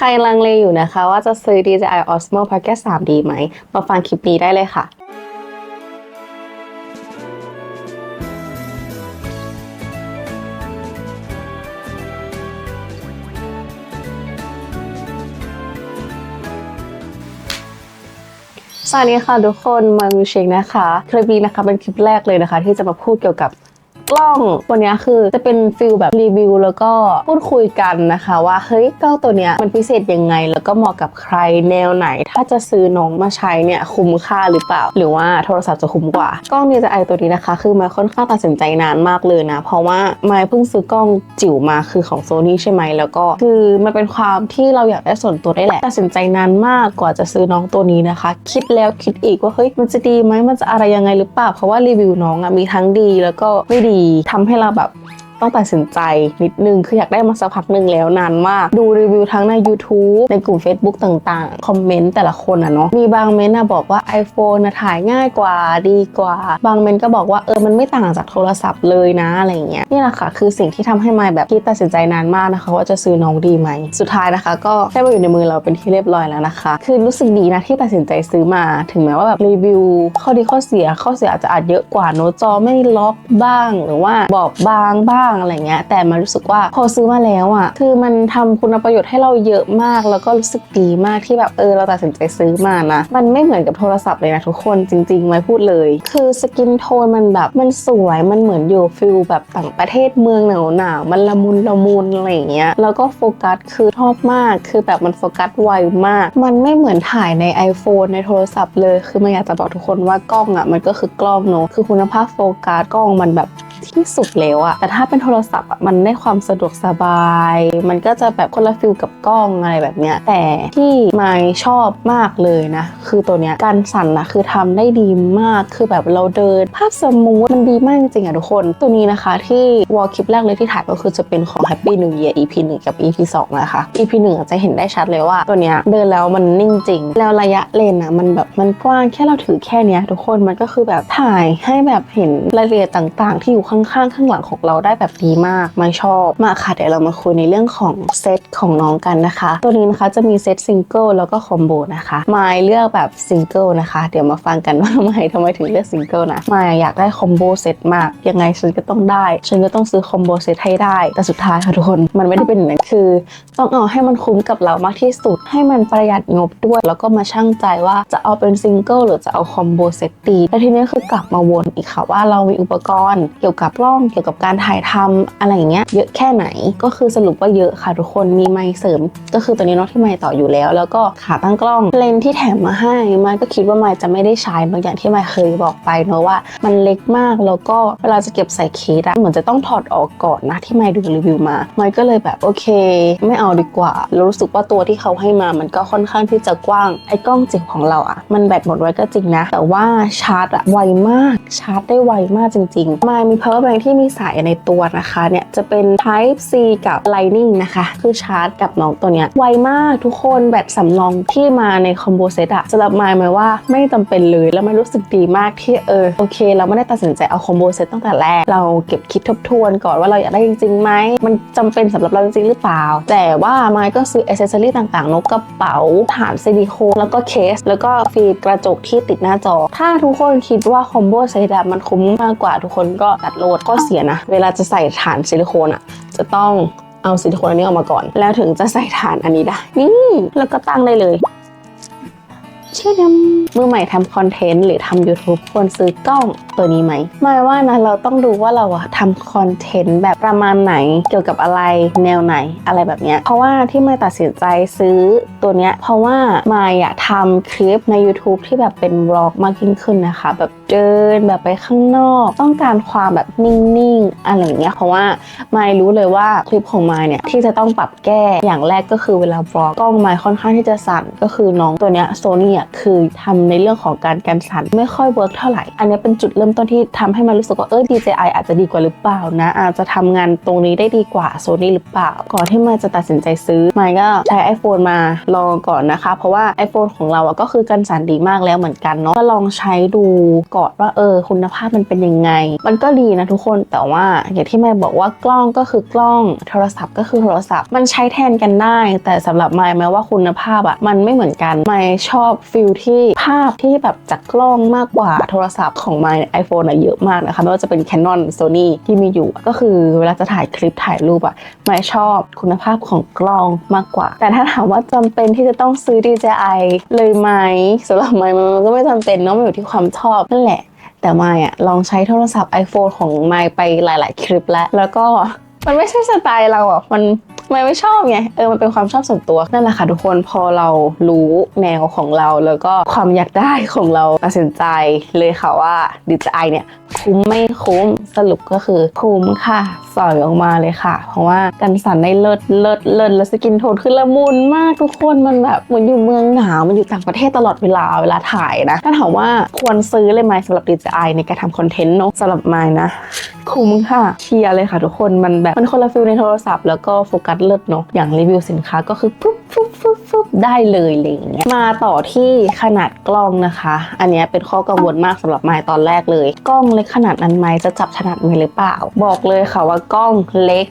ใครลังเลอยู่นะคะว่าจะซื้อ DJI Osmo Pocket 3ดีไหม มาฟังคลิปนี้ได้เลยค่ะสวัสดีค่ะทุกคนมามิวเชงนะคะ คลิปนี้นะคะเป็นคลิปแรกเลยนะคะ ที่จะมาพูดเกี่ยวกับ กล้องตัวเนี้ยคือจะเป็นฟิลแบบรีวิวแล้วก็พูดคุยกันนะคะว่าเฮ้ยกล้องตัวเนี้ยมันพิเศษยังไง แล้วก็เหมาะกับใครแนวไหน ถ้าจะซื้อน้องมาใช้เนี่ยคุ้มค่าหรือเปล่า หรือว่าโทรศัพท์จะคุ้มกว่ากล้อง DJI ตัวนี้นะคะ คือมาค่อนข้างตัดสินใจนานมากเลยนะ เพราะว่ามาเพิ่งซื้อกล้องจิ๋วมาคือของโซนี่ใช่ไหมแล้วก็คือมันเป็นความที่เราอยากได้ส่วนตัวได้แหละตัดสินใจนานมากกว่าจะซื้อน้องตัวนี้นะคะ คิดแล้วคิดอีกว่าเฮ้ยมันจะดีไหมมันจะอะไรยังไงหรือเปล่าเพราะว่ารีวิวน้องอะมีทั้งดีแล้วก็ไม่ดีทำให้เราแบบ ต้องตัดสินใจนิดนึง คืออยากได้มาสักพักหนึ่งแล้วนานมาก ดูรีวิวทั้งใน YouTube ในกลุ่ม Facebook ต่างๆ คอมเมนต์แต่ละคนอะเนาะมีบางเมนต์อะบอกว่า iPhone นะถ่ายง่ายกว่าดีกว่า บางเมนต์ก็บอกว่าเออมันไม่ต่างจากโทรศัพท์เลยนะอะไรเงี้ยนี่แหละค่ะ คือสิ่งที่ทำให้ไมายแบบคิดตัดสินใจนานมากนะคะ ว่าจะซื้อน้องดีไหมสุดท้ายนะคะ ก็ได้มาอยู่ในมือเราเป็นที่เรียบร้อยแล้วนะคะ คือรู้สึกดีนะที่ตัดสินใจซื้อมา ถึงแม้ว่าแบบรีวิว ข้อดีข้อเสียข้อเสียอาจจะอาจเยอะกว่าโน้ตจอไม่ล็อกบ้าง หรือว่าบอบบางบ้างอะไรเงี้ย แต่มารู้สึกว่าพอซื้อมาแล้วอะ คือมันทำคุณประโยชน์ให้เราเยอะมาก แล้วก็รู้สึกดีมากที่แบบเออเราตัดสินใจซื้อมานะ มันไม่เหมือนกับโทรศัพท์เลยนะทุกคนจริงๆไม่พูดเลย คือสกินโทนมันแบบมันสวยมันเหมือนอยู่ฟิลแบบต่างประเทศเมืองหนาวหนาวมันละมุนละมุนอะไรเงี้ยแล้วก็โฟกัสคือชอบมาก คือแบบมันโฟกัสไวมาก มันไม่เหมือนถ่ายใน iPhone ในโทรศัพท์เลย คือมันอยากจะบอกทุกคนว่ากล้องอะมันก็คือกล้องเนอะคือคุณภาพโฟกัสกล้องมันแบบ ที่สุดแล้วอะแต่ถ้าเป็นโทรศัพท์อะมันได้ความสะดวกสบาย มันก็จะแบบคนละฟิลกับกล้องอะไรแบบเนี้ยแต่ที่ไม่ชอบมากเลยนะ คือตัวเนี้ยการสั่นนะคือทำได้ดีมากคือแบบเราเดิน ภาพสมูทมันดีมากจริงอะทุกคนตัวนี้นะคะที่วอลคลิปแรกเลยที่ถ่ายก็คือจะเป็นของ Happy New Year EP 1 กับ EP 2 นะคะ EP 1 จะเห็นได้ชัดเลยว่าตัวเนี้ยเดินแล้วมันนิ่งจริง แล้วระยะเลนอะมันแบบมันกว้างแค่เราถือแค่เนี้ยทุกคนมันก็คือแบบถ่ายให้แบบเห็นรายละเอียดต่าง ๆ ที่อยู่ข้างๆข้างหลังของเราได้แบบดีมาก ไม่ชอบมาค่ะเดี๋ยวเรามาคุยในเรื่องของเซตของน้องกันนะคะ ตัวนี้นะคะจะมีเซตซิงเกิลแล้วก็คอมโบนะคะมายเลือกแบบซิงเกิลนะคะ เดี๋ยวมาฟังกันว่าทำไมทำไมถึงเลือกซิงเกิลนะมายอยากได้คอมโบเซตมาก ยังไงฉันก็ต้องได้ ฉันก็ต้องซื้อคอมโบเซตให้ได้ แต่สุดท้ายค่ะทุกคนมันไม่ได้เป็นอย่างนั้นคือ ต้องเอาให้มันคุ้มกับเรามากที่สุด ให้มันประหยัดงบด้วย แล้วก็มาชั่งใจว่าจะเอาเป็นซิงเกิลหรือจะเอาคอมโบเซตตีแต่ทีนี้คือกลับมาวนอีกค่ะว่าเรามีอุปกรณ์เกี่ยวกับกล้องเกี่ยวกับการถ่ายทำอะไรอย่างเงี้ยเยอะแค่ไหนก็คือสรุปว่าเยอะค่ะทุกคนมีไมค์เสริม ก็คือตัวนี้เนาะที่ไมค์ต่ออยู่แล้ว แล้วก็ขาตั้งกล้องเลนที่แถมมาให้ไมค์ก็คิดว่าไมค์จะไม่ได้ใช้บางอย่างที่ไมค์เคยบอกไปเนาะว่ามันเล็กมากแล้วก็เวลาจะเก็บใส่เคสอะเหมือนจะต้องถอดออกก่อนนะที่ไมค์ดูรีวิวมาไมค์ก็เลยแบบโอเค ไม่เอาดีกว่าแล้วรู้สึกว่าตัวที่เขาให้มามันก็ค่อนข้างที่จะกว้างไอ้กล้องจิ๋วของเราอะมันแบตหมดไว้ก็จริงนะ แต่ว่าชาร์จอะไวมากชาร์จได้ไวมากจริงๆไมค์มี power bank ที่มีสายในตัวนะคะเนี่ยจะเป็น Type C กับ Lightning นะคะ คือชาร์จกับน้องตัวเนี้ยไวมากทุกคนแบตสำรองที่มาในคอมโบเซตอะสำหรับไมค์หมายว่าไม่จำเป็นเลยแล้วมันรู้สึกดีมากที่เออโอเค เราไม่ได้ตัดสินใจเอาคอมโบเซตตั้งแต่แรก เราเก็บคิดทบทวนก่อนว่าเราอยากได้จริงๆไหมมันจำเป็นสำหรับเราจริงๆหรือเปล่า แต่ว่าไมค์ก็ซื้ออเซสซอรี่ต่างๆนกกระเป๋าฐานซิลิโคนแล้วก็เคส แล้วก็ฟิล์มกระจกที่ติดหน้าจอ ถ้าทุกคนคิดว่าคอมโบเซตมันคุ้มมากกว่าทุกคนก็ตัดโหลดก็เสียนะ เวลาจะใส่ฐานซิลิโคนอะจะต้องเอาซิลิโคนอันนี้ออกมาก่อน แล้วถึงจะใส่ฐานอันนี้ได้ นี่ แล้วก็ตั้งได้เลย ชื่อดำมือใหม่ทำคอนเทนต์หรือทำ YouTube ควรซื้อกล้องตัวนี้ไหมหมายว่านะเราต้องดูว่าเราอะทำคอนเทนต์แบบประมาณไหนเกี่ยวกับอะไรแนวไหนอะไรแบบเนี้ยเพราะว่าที่ไมายตัดสินใจซื้อตัวเนี้ยเพราะว่าไมายอะทำคลิปใน YouTube ที่แบบเป็นวล็อกมากยิ่งขึ้นนะคะ แบบเดินแบบไปข้างนอก ต้องการความแบบนิ่งๆอะไรอย่างเงี้ยเพราะว่าไมายรู้เลยว่าคลิปของไมายเนี่ยที่จะต้องปรับแก้อย่างแรกก็คือเวลาบล็อกกล้องไมายค่อนข้างที่จะสั่นก็คือน้องตัวเนี้ยโซนี่อะคือทำในเรื่องของการกันสั่นไม่ค่อยเวิร์กเท่าไหร่ อันนี้เป็นจุดเริ่มต้นที่ทำให้มันรู้สึกว่าเออ DJI อาจจะดีกว่าหรือเปล่านะ อาจจะทำงานตรงนี้ได้ดีกว่าโซนี่หรือเปล่า ก่อนที่มายจะตัดสินใจซื้อมายก็ใช้ iPhone มาลองก่อนนะคะ เพราะว่า iPhone ของเราอะก็คือกันสั่นดีมากแล้วเหมือนกันเนาะก็ลองใช้ดูก่อนว่าเออ คุณภาพมันเป็นยังไง มันก็ดีนะทุกคนแต่ว่าอย่างที่แม่บอกว่ากล้องก็คือกล้องโทรศัพท์ก็คือโทรศัพท์มันใช้แทนกันได้ แต่สำหรับไมค์แม้ว่าคุณภาพอะมันไม่เหมือนกันไมค์ชอบฟิลที่ภาพที่แบบจากกล้องมากกว่าโทรศัพท์ของไมค์ไอโฟนอะเยอะมากนะคะไม่ว่าจะเป็น Canon Sony ที่มีอยู่ ก็คือเวลาจะถ่ายคลิปถ่ายรูปอะไมค์ชอบคุณภาพของกล้องมากกว่า แต่ถ้าถามว่าจำเป็นที่จะต้องซื้อ DJI เลยไหมสำหรับไมค์มันก็ไม่จำเป็นเนาะมันอยู่ที่ความชอบนั่นแหละ แต่ไมค์อะลองใช้โทรศัพท์ iPhone ของไมค์ไปหลาย ๆ คลิปแล้วแล้วก็มันไม่ใช่สไตล์เราอะ มัน ไม่ไม่ชอบไงเออมันเป็นความชอบส่วนตัวนั่นแหละค่ะทุกคนพอเรารู้แนวของเราแล้วก็ความอยากได้ของเราตัดสินใจเลยค่ะว่า DJI เนี่ยคุ้มไม่คุ้มสรุปก็คือคุ้มค่ะสอยออกมาเลยค่ะ เพราะว่ากันสั่นได้เลิศเลิศเลิศแล้วสกินโทนคือละมุนมากทุกคนมันแบบเหมือนอยู่เมืองหนาวมันอยู่ต่างประเทศตลอดเวลาเวลาถ่ายนะถ้าถามว่าควรซื้อเลยไหมสำหรับ DJI ในการทำคอนเทนต์เนอะสำหรับไมค์นะ คุ้มค่ะเชียร์เลยค่ะทุกคนมันแบบมันคนละฟิลในโทรศัพท์แล้วก็โฟกัสเลิศเนาะอย่างรีวิวสินค้าก็คือปุ๊บปุ๊บปุ๊บปุ๊บได้เลยอะไรอย่างเงี้ยมาต่อที่ขนาดกล้องนะคะ อันนี้เป็นข้อกังวลมากสำหรับไมค์ตอนแรกเลย กล้องเล็กขนาดนั้นไหมจะจับถนัดไหมหรือเปล่า บอกเลยค่ะว่ากล้องเล็ก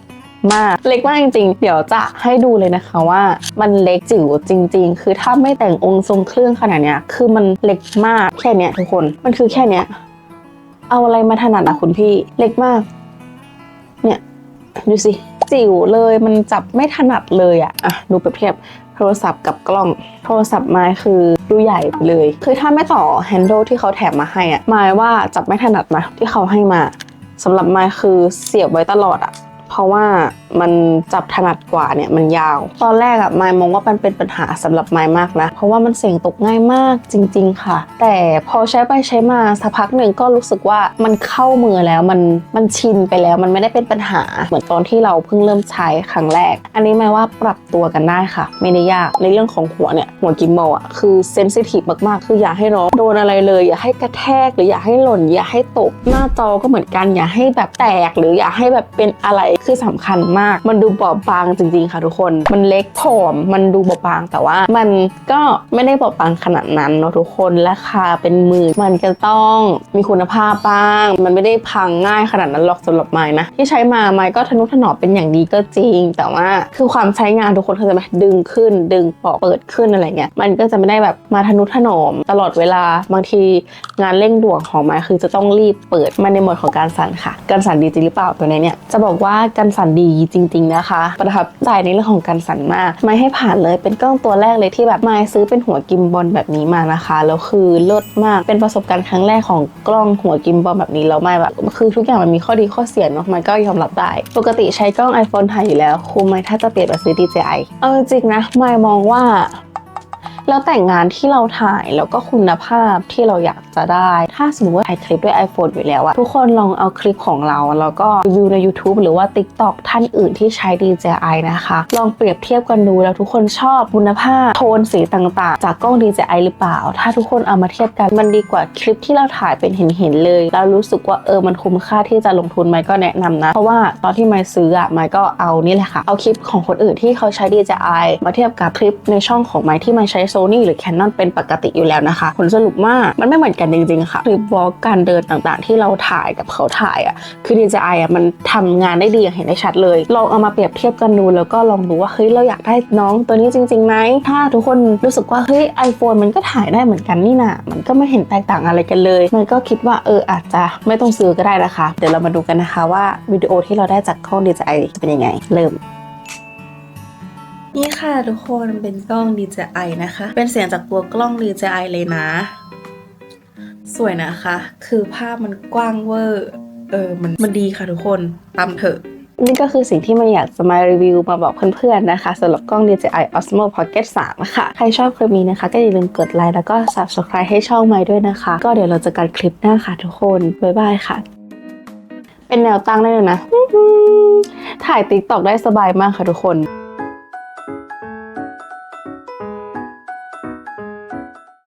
มากเล็กมากจริงๆ เดี๋ยวจะให้ดูเลยนะคะว่า มันเล็กจิ๋วจริง ๆ คือถ้าไม่แต่งองค์ทรงเครื่องขนาดเนี้ย คือมันเล็กมากแค่เนี้ยทุกคนมันคือแค่เนี้ยเอาอะไรมาถนัดอะคุณพี่เล็กมาก เนี่ย ดูสิจิ๋วเลยมันจับไม่ถนัดเลยอะอะดูเปรียบเทียบโทรศัพท์กับกล้องโทรศัพท์ไม้คือดูใหญ่ไปเลย คือถ้าไม่ต่อแฮนด์ลที่เขาแถมมาให้อะไม้ว่าจับไม่ถนัดนะที่เขาให้มาสำหรับไม้คือเสียบไว้ตลอดอะ เพราะว่ามันจับถนัดกว่าเนี่ยมันยาว ตอนแรกอะไม้มองว่ามันเป็นปัญหาสำหรับไมมากนะ เพราะว่ามันเสียงตกง่ายมากจริง ๆ ค่ะ แต่พอใช้ไปใช้มาสักพักหนึ่งก็รู้สึกว่ามันเข้ามือแล้วมันมันชินไปแล้วมันไม่ได้เป็นปัญหาเหมือนตอนที่เราเพิ่งเริ่มใช้ครั้งแรก อันนี้หมายว่าปรับตัวกันได้ค่ะ ไม่ได้ยากในเรื่องของหัวเนี่ยหัวกิมบอลอะคือเซนซิทีฟมากๆ คืออย่าให้น้องโดนอะไรเลย อย่าให้กระแทกหรืออย่าให้หล่นอย่าให้ตกหน้าจอก็เหมือนกันอย่าให้แบบแตกหรืออย่าให้แบบเป็นอะไรคือสำคัญมาก มันดูเบอบางจริง ๆ ค่ะทุกคน มันเล็กผอม มันดูเบอบางแต่ว่า มันก็ไม่ได้เบอบางขนาดนั้นเนาะทุกคน ราคาเป็นหมื่น มันจะต้องมีคุณภาพบ้าง มันไม่ได้พังง่ายขนาดนั้นหรอกสำหรับไม้นะ ที่ใช้มาไม้ก็ทนุถนอมเป็นอย่างดีก็จริง แต่ว่าคือความใช้งานทุกคนเขาใจไหมดึงขึ้น ดึงปอกเปิดขึ้นอะไรเงี้ย มันก็จะไม่ได้แบบมาทนุถนอมตลอดเวลา บางทีงานเร่งด่วนของไม้คือจะต้องรีบเปิดมาในหมดของการสั่นค่ะ การสั่นดีจริงหรือเปล่าตัวนี้เนี่ย จะบอกว่าการสั่นดีจริง ๆนะคะ ประทับใจในเรื่องของการสั่นมาก ไม่ให้ผ่านเลยเป็นกล้องตัวแรกเลยที่แบบไม้ซื้อเป็นหัวกิมบอลแบบนี้มานะคะแล้วคือเลิศมากเป็นประสบการณ์ครั้งแรกของกล้องหัวกิมบอลแบบนี้แล้วไม่แบบคือทุกอย่างมันมีข้อดีข้อเสียเนาะมันก็ยอมรับได้ ปกติใช้กล้อง iPhone ถ่ายอยู่แล้วคุ้มไหมถ้าจะเปลี่ยนมาซื้อ DJI เอาจริงนะไม่มองว่า แล้วแต่งงานที่เราถ่ายแล้วก็คุณภาพที่เราอยากจะได้ ถ้าสมมติว่าถ่ายคลิปด้วย iPhone อยู่แล้วอะทุกคนลองเอาคลิปของเรา แล้วก็รีวิวใน YouTube หรือว่า TikTok ท่านอื่นที่ใช้ DJI นะคะ ลองเปรียบเทียบกันดูแล้วทุกคนชอบคุณภาพโทนสีต่างๆ จากกล้อง DJI หรือเปล่า ถ้าทุกคนเอามาเทียบกันมันดีกว่าคลิปที่เราถ่ายเป็นเห็นๆเลยแล้วรู้สึกว่าเออมันคุ้มค่าที่จะลงทุนไหมก็แนะนำนะ เพราะว่าตอนที่ไม่ซื้ออะไม่ก็เอานี่แหละค่ะเอาคลิปของคนอื่นที่เขาใช้ DJI มาเทียบกับคลิปในช่องของไมที่ไมใช้ Sony หรือ Canon เป็นปกติอยู่แล้วนะคะ ผลสรุปว่ามันไม่เหมือนกันจริงๆค่ะคลิปวอลการเดินต่างๆ ที่เราถ่ายกับเขาถ่ายอะคือ DJI อะมันทำงานได้ดีอย่างเห็นได้ชัดเลย ลองเอามาเปรียบเทียบกันดูแล้วก็ลองดูว่าเฮ้ยเราอยากได้น้องตัวนี้จริงๆไหมถ้าทุกคนรู้สึกว่าเฮ้ย iPhone มันก็ถ่ายได้เหมือนกันนี่นะมันก็ไม่เห็นแตกต่างอะไรกันเลย มันก็คิดว่าเอออาจจะไม่ต้องซื้อก็ได้นะคะ เดี๋ยวเรามาดูกันนะคะว่าวิดีโอที่เราได้จากกล้อง DJI จะเป็นยังไง เริ่ม นี่ค่ะทุกคนเป็นกล้อง DJI นะคะ เป็นเสียงจากตัวกล้อง DJI เลยนะ สวยนะคะ คือภาพมันกว้างเวอร์ เออ มันมันดีค่ะทุกคนตามเถอะนี่ก็คือสิ่งที่มันอยากจะมารีวิวมาบอกเพื่อนๆนะคะสำหรับกล้อง DJI Osmo Pocket 3 นะคะ ใครชอบคลิปนี้นะคะ ก็อย่าลืมกดไลค์แล้วก็ subscribe ให้ช่องไม้ด้วยนะคะ ก็เดี๋ยวเราจะกันคลิปหน้าค่ะทุกคน บ๊ายบายค่ะ เป็นแนวตั้งได้เลยนะ ถ่ายติ๊กตอกได้สบายมากค่ะทุกคน